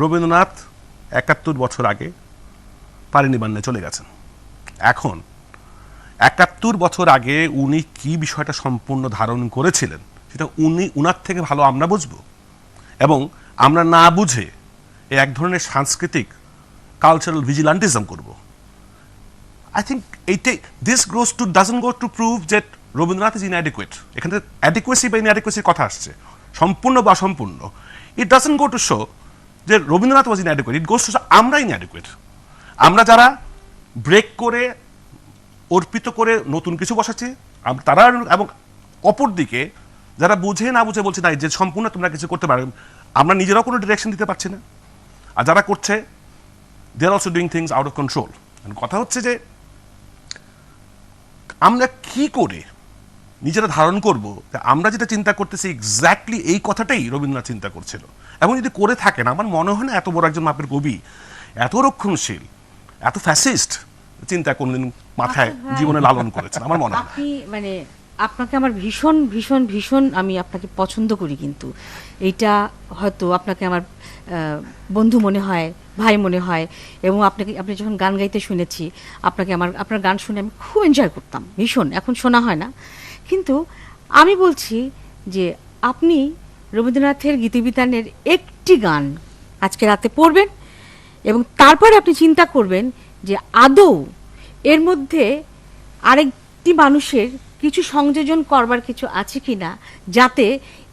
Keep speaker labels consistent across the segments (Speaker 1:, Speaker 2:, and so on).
Speaker 1: রবীন্দ্রনাথ একাত্তর বছর আগে পারিনিবান্নে চলে গেছেন। এখন একাত্তর বছর আগে উনি কি বিষয়টা সম্পূর্ণ ধারণ করেছিলেন, সেটা উনি, উনার থেকে ভালো আমরা বুঝব। এবং আমরা না বুঝে এক ধরনের সাংস্কৃতিক কালচারাল ভিজিলান্টিজম করব। আই থিঙ্ক এইটাই this grows to doesn't go to prove যে রবীন্দ্রনাথ ইজ ইনঅ্যাডিকুয়েট এখানে অ্যাডিকুয়েসি বা ইনঅ্যাডিকুয়েসির কথা আসছে। সম্পূর্ণ বা অসম্পূর্ণ। It doesn't go to show যে রবীন্দ্রনাথ ওয়াজ ইনঅ্যাডিকুয়েট ইট গোস আমরা ইনঅ্যাডিকুয়েট আমরা যারা ব্রেক করে, অর্পিত করে নতুন কিছু বসাচ্ছি তারা এবং অপর দিকে যারা বুঝে না বুঝে বলছে, না যে সম্পূর্ণ তোমরা কিছু করতে পারো, আমরা নিজেরাও কোনো ডিরেকশন দিতে পারছি না। আর যারা করছে they are also doing things out of control কথা হচ্ছে যে, আমরা কি করে নিজেরা ধারণ করব আমরা যেটা চিন্তা করতেছি এক্স্যাক্টলি এই কথাটাই রবীন্দ্রনাথ চিন্তা করছিল। এবং যদি করে থাকেন আমার মনে হয় না এত বড় একজন মাপের কবি এত রক্ষণশীল এত ফ্যাসিস্ট চিন্তা কোনদিন মাথায় জীবনে লালন করেছেন আমার মনে হয়।
Speaker 2: আপনি মানে আপনাকে আমার ভীষণ ভীষণ ভীষণ আমি আপনাকে পছন্দ করি কিন্তু। এইটা হয়তো আপনাকে আমার বন্ধু মনে হয় ভাই মনে হয় এবং আপনাকে আপনি যখন গান গাইতে শুনেছি আপনাকে আমার আপনার গান শুনে আমি খুব এনজয় করতাম ভীষণ। এখন শোনা হয় না। কিন্তু আমি বলছি যে আপনি রবীন্দ্রনাথের গীতিবিতানের একটি গান আজকে রাতে পড়বেন এবং তারপরে আপনি চিন্তা করবেন যে আদৌ এর মধ্যে আরেকটি মানুষের কিছু সংযোজন করবার কিছু আছে কি না যাতে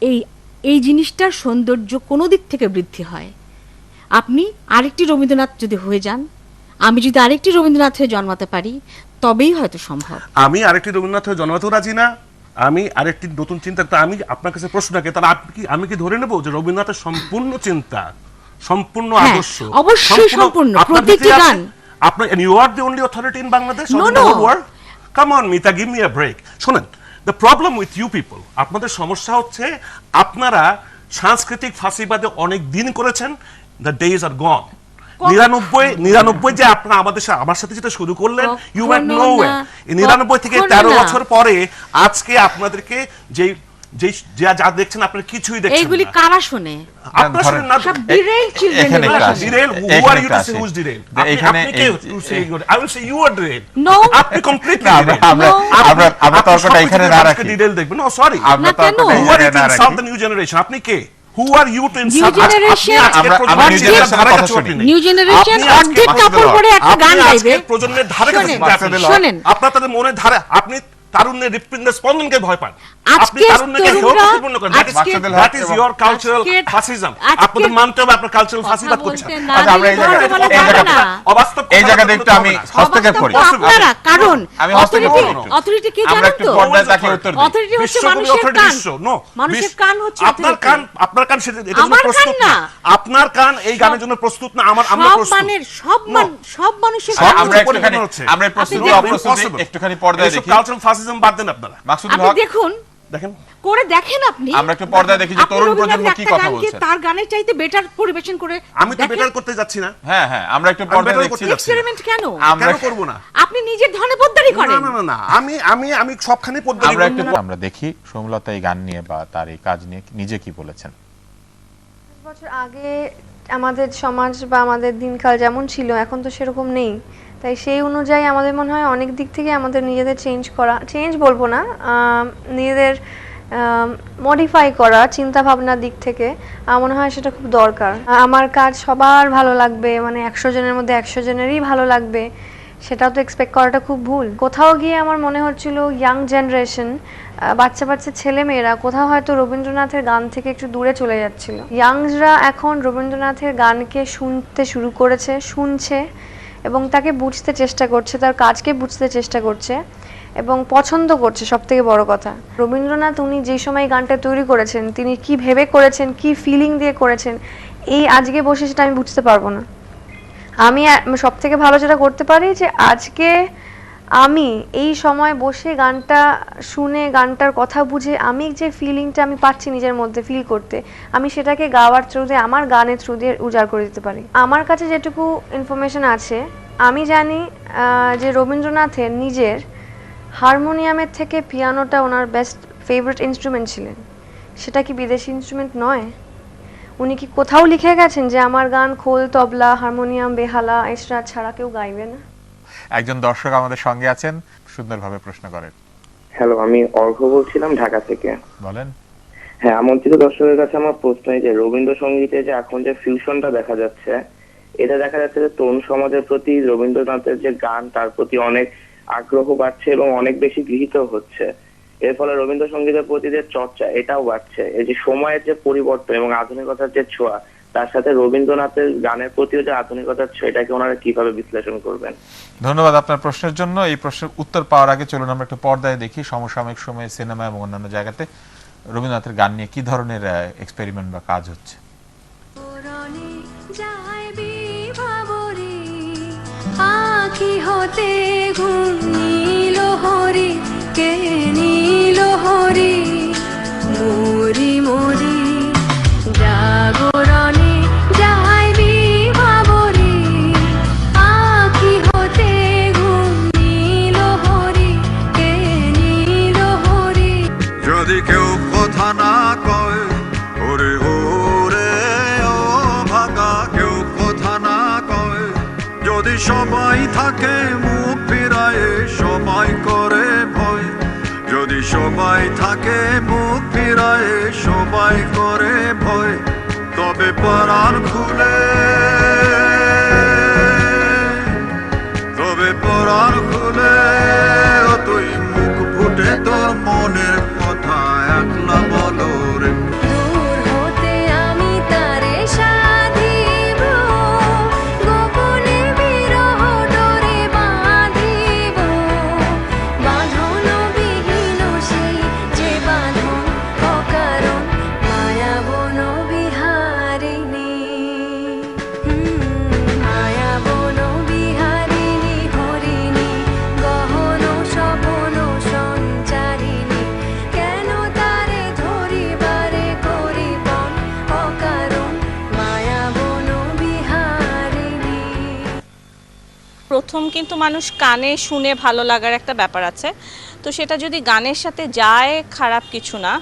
Speaker 2: এই এই জিনিসটার সৌন্দর্য কোনো দিক থেকে বৃদ্ধি হয়। আপনি আরেকটি রবীন্দ্রনাথ যদি হয়ে যান আমি যদি আরেকটি রবীন্দ্রনাথ হয়ে জন্মাতে পারি তবেই হয়তো সম্ভব।
Speaker 1: আমি আরেকটি রবীন্দ্রনাথ হয়ে জন্মাতেও রাজি না। আমি আরেকটি নতুন চিন্তা আমি আপনার কাছে প্রশ্ন রাখি তাহলে আপনি কি আমি কি ধরে নেব যে রবীন্দ্রনাথের সম্পূর্ণ চিন্তা সম্পূর্ণ
Speaker 2: হ্যাঁ,
Speaker 1: আদর্শ
Speaker 2: অবশ্যই সম্পূর্ণ, প্রতিটি গান।
Speaker 1: আপনার you are the only authority in Bangladesh the world come on Mita give me a break শুনেন the problem with you people আপনাদের সমস্যা হচ্ছে আপনারা সাংস্কৃতিক ফাঁসিবাদে অনেক দিন করেছেন দ্য ডেজ আর গন নিরানব্বই নিরানব্বই যে আপনারা আমাদের সাথে আমার সাথে যেটা শুরু করলেন ইউ আর নো নিরানব্বই থেকে তেরো বছর পরে আজকে আপনাদেরকে যে যে যা যা দেখছেন আপনারা কিছুই দেখছেন
Speaker 2: এইগুলি
Speaker 1: না।
Speaker 2: কারা শোনে?
Speaker 1: আপনারা শুনেন না
Speaker 2: সব derailed children
Speaker 3: এখানে
Speaker 2: এগুলো
Speaker 3: একটা
Speaker 2: সব।
Speaker 3: আছে।
Speaker 1: Derail who are you to say whose derail
Speaker 3: এখানে
Speaker 1: আপনি কে
Speaker 3: এই-
Speaker 1: to say I will say you are derail
Speaker 2: No.
Speaker 1: আপনি কমপ্লিটলি
Speaker 3: আমরা- আমরা- আমরা- আমরা তর্কটা এখানে না রাখি।
Speaker 1: ডিরেল দেখবেন। নো সরি
Speaker 3: আমরা তর্কটা
Speaker 1: who are you new generation আপনি কে? Who are you to insult
Speaker 3: আমরা- আমরা কথা শুনি।
Speaker 2: নিউ জেনারেশন অর্ধেক কাপড় পরে একটা গান গাইবে।
Speaker 1: প্রজন্মের ধারে কাছে
Speaker 2: শোনেন,
Speaker 1: চিন্তা আপনার তাদের মনে ধারে আপনি তারুণ্যের হৃৎপিণ্ডের স্পন্দনকে ভয় পান। আপনি তারুণ্যকে করেন। That is that is your cultural fascism আপনাদের মানতে হবে আপনার কালচারাল ফাসিবাদ করছেন।
Speaker 3: আচ্ছা, আমরা এই
Speaker 2: দিলে
Speaker 3: জায়গায়-
Speaker 2: ধর্ম
Speaker 3: এই জায়গায়-
Speaker 2: না।
Speaker 1: অবাস্তব
Speaker 3: এই
Speaker 1: কথা
Speaker 3: একটু আমি হস্তক্ষেপ করি।
Speaker 2: আপনারা কারণ
Speaker 3: আমি হস্তক্ষেপ করি
Speaker 2: অথরিটি কে জানেন তো?
Speaker 3: পর্দায় তাকিয়ে উত্তর দিই।
Speaker 2: অথরিটি হচ্ছে মানুষের কান।
Speaker 1: বিশ্ব,
Speaker 2: মানুষের কান হচ্ছে
Speaker 1: আপনার কান আপনার কান সেটা এটার জন্য প্রস্তুত
Speaker 2: না।
Speaker 1: না। আপনার কান এই গানের জন্য প্রস্তুত না। আমার আমরা
Speaker 2: সব মানের সব মান সব মানুষের কান
Speaker 3: আমরা একটুখানি আমরা এই প্রস্তুতি
Speaker 2: দেখুন,
Speaker 3: অপ্রস্তুতি
Speaker 1: Impossible.
Speaker 3: একটুখানি পর্দায় দেখি।
Speaker 1: কালচারাল ফাসিজম বাদ দেন আপনারা।
Speaker 3: মাকসুদুল হক
Speaker 2: দেখুন
Speaker 1: দেখেন।
Speaker 2: করে দেখেন আপনি
Speaker 3: আমরা একটু পর্দায় দেখি যে তরুণ প্রজন্ম কি কথা বলছে।
Speaker 2: তার গানের চাইতে বেটার পরিবেশন করে
Speaker 1: আমি তো বেটার করতে যাচ্ছি না।
Speaker 3: হ্যাঁ হ্যাঁ আমরা একটু পর্দায় দেখছি
Speaker 2: এক্সপেরিমেন্ট কেন?
Speaker 3: আমরা
Speaker 1: কেন করব না?
Speaker 2: আপনি নিজের ধনে পদ্মারি করেন।
Speaker 1: না না না আমি আমি আমি সবখানে পদ্ধতি
Speaker 3: আমরা একটু আমরা দেখি সৌমলতা এই গান নিয়ে বা তার এই কাজ নিয়ে নিজে কি বলেছেন?
Speaker 4: বছর আগে আমাদের সমাজ বা আমাদের দিনকাল যেমন ছিল এখন তো সেরকম নেই। তাই সেই অনুযায়ী আমাদের মনে হয় অনেক দিক থেকে আমাদের নিজেদের চেঞ্জ করা চেঞ্জ বলব না নিজেদের মডিফাই করা চিন্তা ভাবনার দিক থেকে আমার মনে হয় সেটা খুব দরকার। আমার কাজ সবার ভালো লাগবে মানে একশো জনের মধ্যে একশো জনেরই ভালো লাগবে, সেটাও তো এক্সপেক্ট করাটা খুব ভুল। কোথাও গিয়ে আমার মনে হচ্ছিল ইয়াং জেনারেশন বাচ্চা বাচ্চা ছেলে মেয়েরা কোথাও হয়তো রবীন্দ্রনাথের গান থেকে একটু দূরে চলে যাচ্ছিল। ইয়াংসরা এখন রবীন্দ্রনাথের গানকে শুনতে শুরু করেছে, শুনছে এবং তাকে বুঝতে চেষ্টা করছে, তার কাজকে বুঝতে চেষ্টা করছে এবং পছন্দ করছে সব থেকে বড় কথা। রবীন্দ্রনাথ উনি যে সময় গানটা তৈরি করেছেন, তিনি কি ভেবে করেছেন, কি ফিলিং দিয়ে করেছেন, এই আজকে বসে সেটা আমি বুঝতে পারব না। আমি সব থেকে ভালো যেটা করতে পারি যে, আজকে আমি এই সময় বসে গানটা শুনে, গানটার কথা বুঝে, আমি যে ফিলিংটা আমি পাচ্ছি নিজের মধ্যে ফিল করতে, আমি সেটাকে গাওয়ার থ্রু দিয়ে, আমার গানের থ্রু দিয়ে উজাড় করে দিতে পারি। আমার কাছে যেটুকু ইনফরমেশন আছে, আমি জানি যে রবীন্দ্রনাথের নিজের হারমোনিয়ামের থেকে পিয়ানোটা ওনার বেস্ট ফেভারিট ইনস্ট্রুমেন্ট ছিলেন। সেটা কি বিদেশি ইনস্ট্রুমেন্ট নয়? উনি কি কোথাও লিখে গেছেন যে, আমার গান খোল, তবলা, হারমোনিয়াম, বেহালা, এসরা ছাড়া কেউ গাইবে না
Speaker 3: একজন দর্শক আমাদের সঙ্গে আছেন সুন্দরভাবে প্রশ্ন করেন।
Speaker 5: হ্যালো আমি অর্ঘ বলছিলাম ঢাকা থেকে।
Speaker 3: বলেন।
Speaker 5: হ্যাঁ আমন্ত্রিত দর্শকের কাছে আমার প্রশ্ন এই যে রবীন্দ্রসঙ্গীতে যে এখন যে ফিউশনটা দেখা যাচ্ছে এটা দেখা যাচ্ছে যে তরুণ সমাজের প্রতি রবীন্দ্রনাথের যে গান তার প্রতি অনেক আগ্রহ বাড়ছে এবং অনেক বেশি গৃহীত হচ্ছে। এর ফলে রবীন্দ্রসঙ্গীতের প্রতি যে চর্চা এটাও বাড়ছে। এই যে সময়ের যে পরিবর্তন এবং আধুনিকতার যে ছোঁয়া তার সাথে রবীন্দ্রনাথের গানের প্রতিও যে আধুনিকতার ছোঁয়া এটাকে ওনারা কীভাবে বিশ্লেষণ করবেন?
Speaker 3: ধন্যবাদ আপনার প্রশ্নের জন্য। এই প্রশ্নের উত্তর পাওয়ার আগে চলুন আমরা একটু পর্দায় দেখি সমসাময়িক সময়ে সিনেমা এবং অন্যান্য জায়গাতে রবীন্দ্রনাথের গান নিয়ে কি ধরনের এক্সপেরিমেন্ট বা কাজ হচ্ছে?
Speaker 6: আখি হতে ঘুম
Speaker 7: সবাই থাকে মুখ ফিরায়, সবাই করে ভয়। যদি সবাই থাকে মুখ ফিরায়, সবাই করে ভয়। তবে পরাণ খুলে
Speaker 8: প্রথম কিন্তু মানুষ কানে শুনে ভালো লাগার একটা ব্যাপার আছে। তো সেটা যদি গানের সাথে যায় খারাপ কিছু না।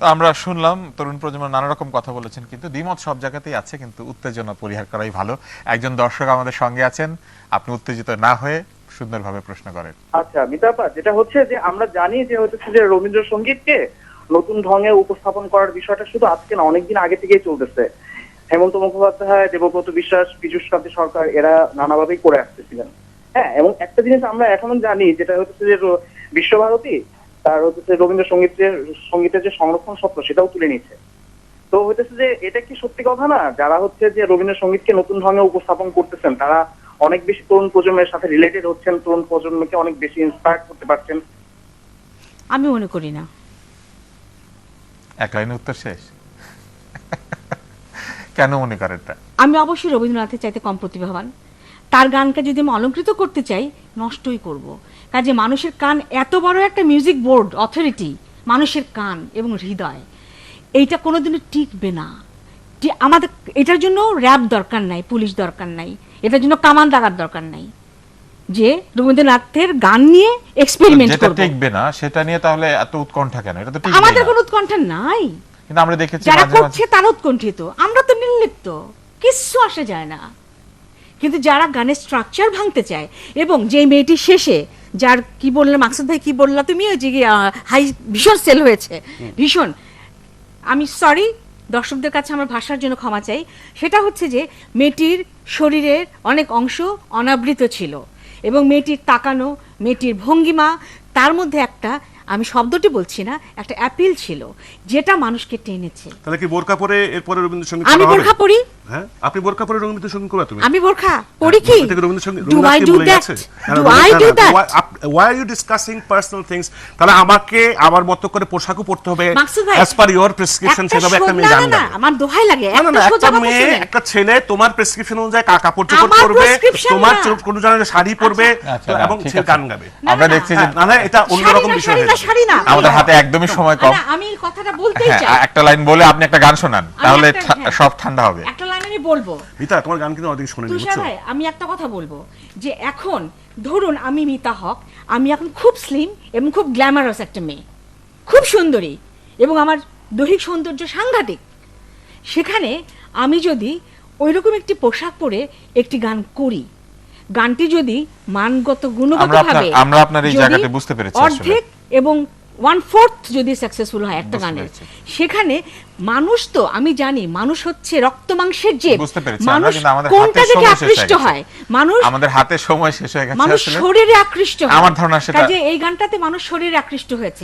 Speaker 3: তো আমরা শুনলাম তরুণ প্রজন্ম নানা রকম কথা বলেছেন কিন্তু দ্বিমত সব জায়গাতেই আছে কিন্তু উত্তেজনা পরিহার করাই ভালো। একজন দর্শক আমাদের সঙ্গে আছেন আপনি উত্তেজিত না হয়ে সুন্দরভাবে প্রশ্ন করেন।
Speaker 9: আচ্ছা মিতাপা যেটা হচ্ছে যে আমরা জানি যে হচ্ছে যে রবীন্দ্রসঙ্গীতকে নতুন ঢঙে উপস্থাপন করার বিষয়টা শুধু আজকে না অনেকদিন আগে থেকেই চলতেছে। হেমন্ত মুখোপাধ্যায় দেবব্রত বিশ্বাস পীযুষ কান্তি সরকার এরা নানাভাবেই করে আসতেছিলেন। হ্যাঁ এবং একটা জিনিস আমরা এখনও জানি যেটা হচ্ছে যে বিশ্বভারতী তার হচ্ছে রবীন্দ্রসঙ্গীতের সঙ্গীতের যে সংরক্ষণ সত্র সেটাও তুলে নিচ্ছে তো হইতেছে যে এটা কি সত্যি কথা না? যারা হচ্ছে যে রবীন্দ্রসঙ্গীতকে নতুন ঢঙে উপস্থাপন করতেছেন তারা অনেক বেশি তরুণ প্রজন্মের সাথে রিলেটেড হচ্ছেন তরুণ প্রজন্মকে অনেক বেশি ইন্সপায়ার করতে পারছেন।
Speaker 2: আমি মনে করি না।
Speaker 3: এক লাইনে উত্তর শেষ? কেন মনে করেন এটা?
Speaker 2: আমি অবশ্যই রবীন্দ্রনাথের চাইতে কম প্রতিভাবান। তার গানকে যদি আমি অলঙ্কৃত করতে চাই নষ্টই করব। কাজে মানুষের কান এত বড় একটা মিউজিক বোর্ড অথরিটি মানুষের কান এবং হৃদয় এইটা কোনোদিনও টিকবে না। টি- আমাদের এটার জন্য র্যাব দরকার নাই পুলিশ দরকার নাই এটার জন্য কামান দাগার দরকার নাই। যে রবীন্দ্রনাথের গান নিয়ে এক্সপেরিমেন্ট করব।
Speaker 3: টিকবে না সেটা নিয়ে তাহলে এত উৎকণ্ঠা কেন? এটা তো
Speaker 2: আমাদের কোনো উৎকণ্ঠা নাই।
Speaker 3: কিন্তু আমরা দেখেছি
Speaker 2: যারা করছে তারা উৎকণ্ঠিত। আমরা নির্লিপ্ত কিচ্ছু আসে যায় না। কিন্তু যারা গানের স্ট্রাকচার ভাঙতে চায় এবং যে মেয়েটি শেষে যার কি বললে মাকসুদ ভাই কি বললা তুমি? ওই যে হাই ভীষণ সেল হয়েছে। ভীষণ। আমি সরি দর্শকদের কাছে আমার ভাষার জন্য ক্ষমা চাই। সেটা হচ্ছে যে মেয়েটির শরীরের অনেক অংশ অনাবৃত ছিল এবং মেয়েটির তাকানো মেয়েটির ভঙ্গিমা তার মধ্যে একটা আমি শব্দটি বলছি না একটা অ্যাপিল ছিল যেটা মানুষকে টেনেছে।
Speaker 1: তাহলে কি বোরকা পরে এরপরে রবীন্দ্রসঙ্গীত
Speaker 2: আমি বোরকা পরি।
Speaker 1: হ্যাঁ? আপনি বোরকা পরে রবীন্দ্রসঙ্গীত করবে তুমি।
Speaker 2: আমি বোরখা পরি কি?
Speaker 1: বোরখা Rabindrasangeet
Speaker 2: do I do that do I do that
Speaker 1: why are you discussing personal things তাহলে আমাকে আমার মতো করে পোশাকও পড়তে হবে। অ্যাজ পার ইওর প্রেসক্রিপশন সেভাবে একটা মেয়ে
Speaker 2: না,
Speaker 1: গান
Speaker 2: না, না, আমার দোহাই লাগে।
Speaker 1: না না না
Speaker 2: একটা
Speaker 1: মেয়ে। একটা ছেলে তোমার প্রেসক্রিপশন অনুযায়ী কা- কাপড় চোপড়
Speaker 2: আমার
Speaker 1: পরবে
Speaker 2: prescription
Speaker 1: তোমার
Speaker 2: না।
Speaker 1: চোখ- কোনো ধরনের শাড়ি পরবে
Speaker 3: আচ্ছা, না,
Speaker 1: এবং সে গান গাবে।
Speaker 3: আমরা দেখছি যে
Speaker 1: হ্যাঁ, নাহলে এটা অন্যরকম
Speaker 2: শাড়ি না,
Speaker 1: বিষয়
Speaker 2: না, না।
Speaker 3: আমাদের হাতে একদমই সময় কম।
Speaker 2: না, আমি কথাটা বলতেই
Speaker 3: হ্যাঁ
Speaker 2: চাই।
Speaker 3: একটা লাইন বলে আপনি একটা গান শোনান তাহলে
Speaker 2: হ্যাঁ।
Speaker 3: সব ঠান্ডা হবে।
Speaker 2: আমি বলব।
Speaker 1: মিতা তোমার গান কিন্তু অনেক শুনে
Speaker 2: তুষার ভাই আমি একটা কথা বলব যে এখন ধরুন আমি মিতা হক আমি এখন খুব স্লিম এবং খুব গ্ল্যামারাস একটা মেয়ে খুব সুন্দরী এবং আমার দৈহিক সৌন্দর্য সাংঘাতিক। সেখানে আমি যদি ওইরকম একটি পোশাক পরে একটি গান করি গানটি যদি মানগত গুণগতভাবে
Speaker 3: আমরা আপনার এই
Speaker 2: যদি
Speaker 3: জায়গাটা বুঝতে পেরেছি আসলে।
Speaker 2: অর্ধেক এবং ওয়ান ফোর্থ যদি সাকসেসফুল হয় একটা গানের। সেখানে মানুষ তো আমি জানি মানুষ হচ্ছে রক্ত মাংসের
Speaker 3: যে
Speaker 2: মানুষ
Speaker 3: আমাদের
Speaker 2: কোনটা থেকে আকৃষ্ট হয় মানুষ
Speaker 3: আমাদের হাতে সময় শেষ হয়ে গেছে
Speaker 2: মানুষ শরীরে আকৃষ্ট হয়।
Speaker 3: আমার ধারণা সেটা-
Speaker 2: কাজে এই গানটাতে মানুষ শরীরে আকৃষ্ট হয়েছে।